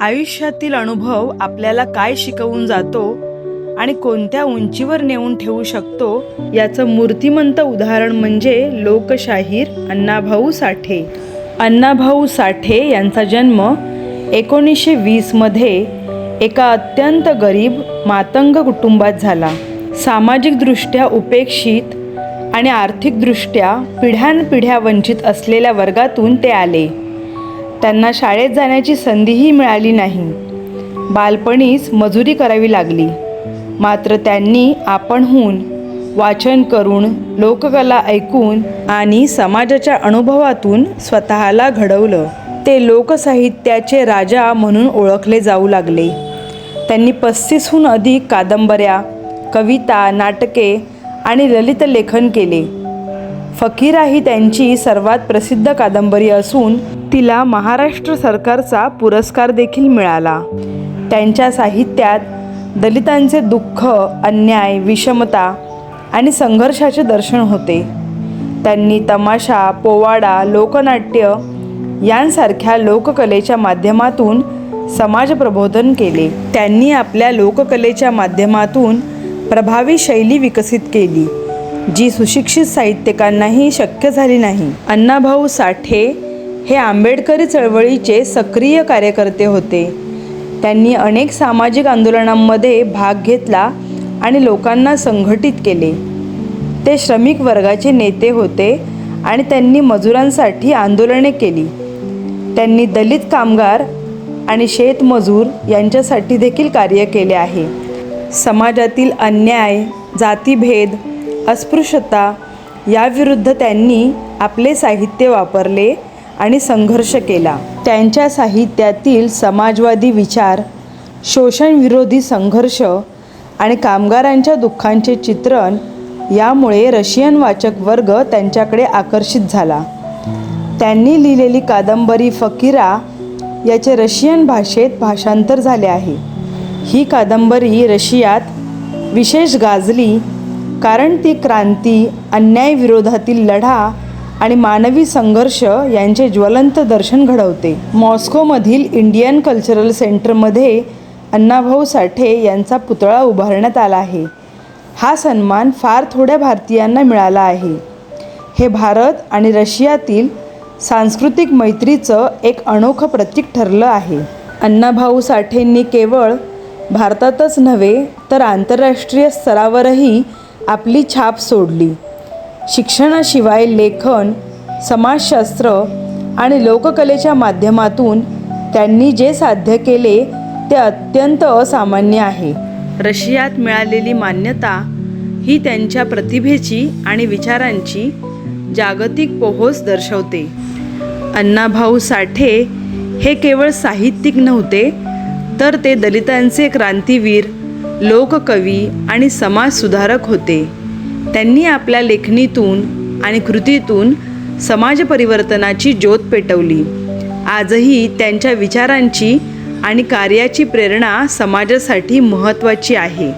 आयुष्यातील अनुभव आपल्याला काय शिकवून जातो आणि कोणत्या उंचीवर नेऊन ठेवू शकतो याचं मूर्तिमंत उदाहरण म्हणजे लोकशाहीर अण्णाभाऊ साठे. अण्णाभाऊ साठे यांचा जन्म एकोणीसशे वीसमध्ये एका अत्यंत गरीब मातंग कुटुंबात झाला. सामाजिकदृष्ट्या उपेक्षित आणि आर्थिकदृष्ट्या पिढ्यानपिढ्या वंचित असलेल्या वर्गातून ते आले. त्यांना शाळेत जाण्याची संधीही मिळाली नाही. बालपणीच मजुरी करावी लागली. मात्र त्यांनी आपणहून वाचन करून लोककला ऐकून आणि समाजाच्या अनुभवातून स्वतःला घडवलं. ते लोकसाहित्याचे राजा म्हणून ओळखले जाऊ लागले. त्यांनी पस्तीसहून अधिक कादंबऱ्या कविता नाटके आणि ललित लेखन केले. फकीरा ही त्यांची सर्वात प्रसिद्ध कादंबरी असून तिला महाराष्ट्र सरकारचा पुरस्कार देखील मिळाला. त्यांच्या साहित्यात दलितांचे दुःख अन्याय विषमता आणि संघर्षाचे दर्शन होते. त्यांनी तमाशा पोवाडा लोकनाट्य यांसारख्या लोककलेच्या माध्यमातून समाज प्रबोधन केले. त्यांनी आपल्या लोककलेच्या माध्यमातून प्रभावी शैली विकसित केली. जी सुशिक्षित साहित्यिकांनाही शक्य झाली नाही. अण्णाभाऊ साठे हे आंबेडकरी चळवळीचे सक्रिय कार्यकर्ते होते. त्यांनी अनेक सामाजिक आंदोलनांमध्ये भाग घेतला आणि लोकांना संघटित केले. ते श्रमिक वर्गाचे नेते होते आणि त्यांनी मजुरांसाठी आंदोलने केली. त्यांनी दलित कामगार आणि शेतमजूर यांच्यासाठी देखील कार्य केले आहे. समाजातील अन्याय जातीभेद अस्पृश्यता याविरुद्ध त्यांनी आपले साहित्य वापरले आणि संघर्ष केला. त्यांच्या साहित्यातील समाजवादी विचार शोषणविरोधी संघर्ष आणि कामगारांच्या दुःखांचे चित्रण यामुळे रशियन वाचक वर्ग त्यांच्याकडे आकर्षित झाला. त्यांनी लिहिलेली कादंबरी फकीरा याचे रशियन भाषेत भाषांतर झाले आहे. ही कादंबरी रशियात विशेष गाजली कारण ती क्रांती अन्यायविरोधातील लढा आणि मानवी संघर्ष यांचे ज्वलंत दर्शन घडवते. मॉस्कोमधील इंडियन कल्चरल सेंटरमध्ये अण्णाभाऊ साठे यांचा पुतळा उभारण्यात आला आहे. हा सन्मान फार थोड्या भारतीयांना मिळाला आहे. हे भारत आणि रशियातील सांस्कृतिक मैत्रीचं एक अनोखं प्रतीक ठरलं आहे. अण्णाभाऊ साठेंनी केवळ भारतातच नव्हे तर आंतरराष्ट्रीय स्तरावरही आपली छाप सोडली. शिक्षणाशिवाय लेखन समाजशास्त्र आणि लोककलेच्या माध्यमातून त्यांनी जे साध्य केले ते अत्यंत असामान्य आहे. रशियात मिळालेली मान्यता ही त्यांच्या प्रतिभेची आणि विचारांची जागतिक पोहोच दर्शवते. अण्णाभाऊ साठे हे केवळ साहित्यिक नव्हते तर ते दलितांचे क्रांतीवीर लोककवी आणि समाजसुधारक होते. त्यांनी आपल्या लेखणीतून आणि कृतीतून समाज परिवर्तनाची ज्योत पेटवली. आजही त्यांच्या विचारांची आणि कार्याची प्रेरणा समाजासाठी महत्त्वाची आहे.